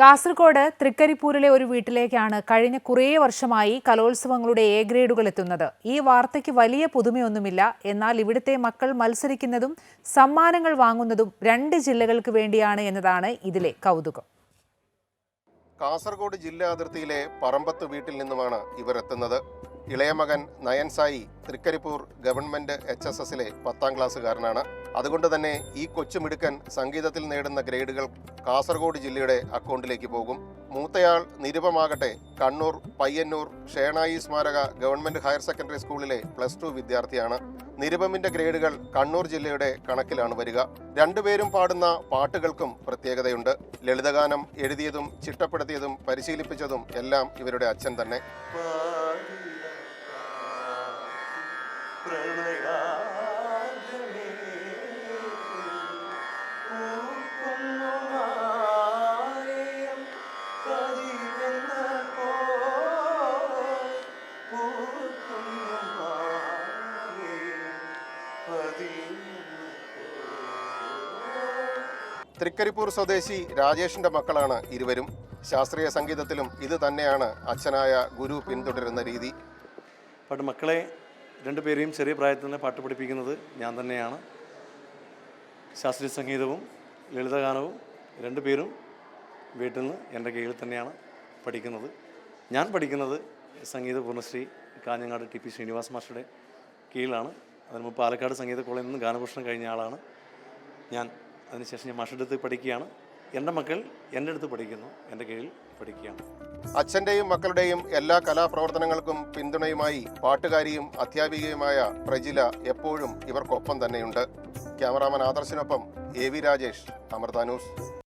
കാസർഗോഡ് തൃക്കരിപ്പൂരിലെ ഒരു വീട്ടിലേക്കാണ് കഴിഞ്ഞ കുറേ വർഷമായി കലോത്സവങ്ങളുടെ എ ഗ്രേഡുകൾ എത്തുന്നത്. ഈ വാർത്തയ്ക്ക് വലിയ പുതുമയൊന്നുമില്ല. എന്നാൽ ഇവിടുത്തെ മക്കൾ മത്സരിക്കുന്നതും സമ്മാനങ്ങൾ വാങ്ങുന്നതും രണ്ട് ജില്ലകൾക്ക് വേണ്ടിയാണ് എന്നതാണ് ഇതിലെ കൗതുകം. കാസർഗോഡ് ജില്ലാ അതിർത്തിയിലെ പറമ്പത്ത് വീട്ടിൽ നിന്നുമാണ് ഇവർ എത്തുന്നത് നയൻസായി തൃക്കരിപ്പൂർ ഗവൺമെന്റ് എച്ച് എസ് എസിലെ പത്താം ക്ലാസ്സുകാരനാണ്. അതുകൊണ്ട് തന്നെ ഈ കൊച്ചുമിടുക്കൻ സംഗീതത്തിൽ നേടുന്ന ഗ്രേഡുകൾ കാസർഗോഡ് ജില്ലയുടെ അക്കൗണ്ടിലേക്ക് പോകും. മൂത്തയാൾ നിരുപമാകട്ടെ കണ്ണൂർ പയ്യന്നൂർ ഷേണായി സ്മാരക ഗവൺമെന്റ് ഹയർ സെക്കൻഡറി സ്കൂളിലെ പ്ലസ് ടു വിദ്യാർത്ഥിയാണ്. നിരുപമിന്റെ ഗ്രേഡുകൾ കണ്ണൂർ ജില്ലയുടെ കണക്കിലാണ് വരിക. രണ്ടുപേരും പാടുന്ന പാട്ടുകൾക്കും പ്രത്യേകതയുണ്ട്. ലളിതഗാനം എഴുതിയതും ചിട്ടപ്പെടുത്തിയതും പരിശീലിപ്പിച്ചതും എല്ലാം ഇവരുടെ അച്ഛൻ തന്നെ. തൃക്കരിപ്പൂർ സ്വദേശി രാജേഷിന്റെ മക്കളാണ് ഇരുവരും. ശാസ്ത്രീയ സംഗീതത്തിലും ഇത് തന്നെയാണ് അച്ഛനായ ഗുരു പിന്തുടരുന്ന രീതി. പാട്ട് മക്കളെ രണ്ടുപേരെയും ചെറിയ പ്രായത്തിൽ തന്നെ പാട്ട് പഠിപ്പിക്കുന്നത് ഞാൻ തന്നെയാണ്. ശാസ്ത്രീയ സംഗീതവും ലളിതഗാനവും രണ്ടു പേരും വീട്ടിൽ നിന്ന് എന്റെ കീഴിൽ തന്നെയാണ് പഠിക്കുന്നത്. ഞാൻ പഠിക്കുന്നത് സംഗീത പൂർണശ്രീ കാഞ്ഞങ്ങാട് ടി പി ശ്രീനിവാസ് മാസ്റ്ററുടെ കീഴിലാണ്. അതിന് മുമ്പ് പാലക്കാട് സംഗീത കോളേജിൽ നിന്ന് ഗാനഭൂഷണം കഴിഞ്ഞ ആളാണ്. ഞാൻ അതിനുശേഷം ഞാൻ മാഷടുത്ത് പഠിക്കുകയാണ്. എന്റെ മക്കൾ എന്റെ അടുത്ത് പഠിക്കുന്നു. എന്റെ കീഴിൽ പഠിക്കുകയാണ്. അച്ഛന്റെയും മക്കളുടെയും എല്ലാ കലാപ്രവർത്തനങ്ങൾക്കും പിന്തുണയുമായി പാട്ടുകാരിയും അധ്യാപികയുമായ പ്രജില എപ്പോഴും ഇവർക്കൊപ്പം തന്നെയുണ്ട്. Cameraman ആദർശിനൊപ്പം A V Rajesh Amrita news.